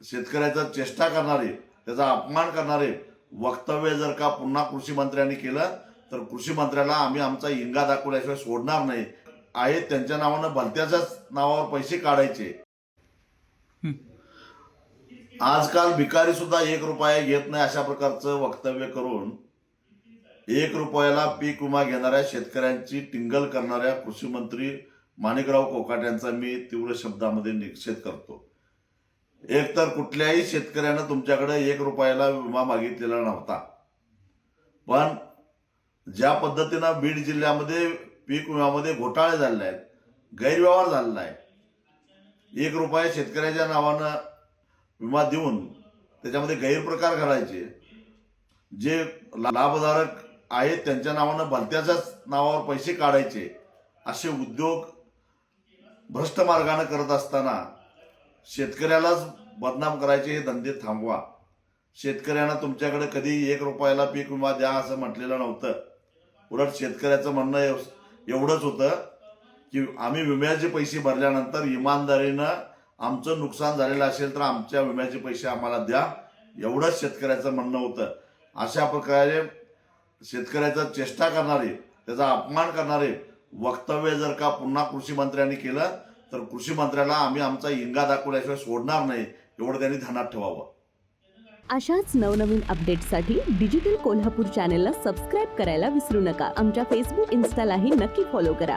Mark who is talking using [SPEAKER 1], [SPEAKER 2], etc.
[SPEAKER 1] शेतकऱ्याचा चेष्टा करणारे त्याचा अपमान करणारे वक्तव्य जर का पुन्हा कृषी मंत्र्यांनी केलं तर कृषी मंत्र्याला आम्ही आमचा इंगा दाखवल्याशिवाय सोडणार नाही. आहे त्यांच्या नावानं भलत्याच्याच नावावर पैसे काढायचे. आजकाल भिकारी सुद्धा एक रुपया घेत नाही अशा प्रकारचं वक्तव्य करून एक रुपयाला पीक विमा घेणाऱ्या शेतकऱ्यांची टिंगल करणाऱ्या कृषी मंत्री माणिकराव कोकाट यांचा मी तीव्र शब्दामध्ये निषेध करतो. एकतर कुठल्याही शेतकऱ्यानं तुमच्याकडे एक रुपयाला विमा मागितलेला नव्हता. पण ज्या पद्धतीनं बीड जिल्ह्यामध्ये पीक विम्यामध्ये घोटाळे झालेले आहेत गैरव्यवहार झालेला आहे एक रुपया शेतकऱ्याच्या नावानं विमा देऊन त्याच्यामध्ये गैरप्रकार करायचे जे लाभधारक आहेत त्यांच्या नावानं भलत्याच्याच नावावर पैसे काढायचे असे उद्योग भ्रष्ट मार्गाने करत असताना शेतकऱ्यालाच बदनाम करायचे हे धंदे थांबवा. शेतकऱ्यांना तुमच्याकडे कधी एक रुपयाला पीक विमा द्या असं म्हटलेलं नव्हतं. उलट शेतकऱ्याचं म्हणणं एव- एवढंच होतं की आम्ही विम्याचे पैसे भरल्यानंतर इमानदारीनं आमचं नुकसान झालेलं असेल तर आमच्या विम्याचे पैसे आम्हाला द्या. एवढंच शेतकऱ्याचं म्हणणं होतं. अशा प्रकारे शेतकऱ्याचा चेष्टा करणारे त्याचा अपमान करणारे वक्तव्य जर का पुन्हा कृषी मंत्र्यांनी केलं तर कृषी मंत्र्याला आम्ही आमचा इंगा दाखवल्याशिवाय सोडणार नाही एवढं त्यांनी ध्यानात ठेवावं.
[SPEAKER 2] अशाच नवनवीन अपडेट्ससाठी डिजिटल कोल्हापूर चॅनेलला सबस्क्राईब करायला विसरू नका. आमच्या फेसबुक इन्स्टालाही नक्की फॉलो करा.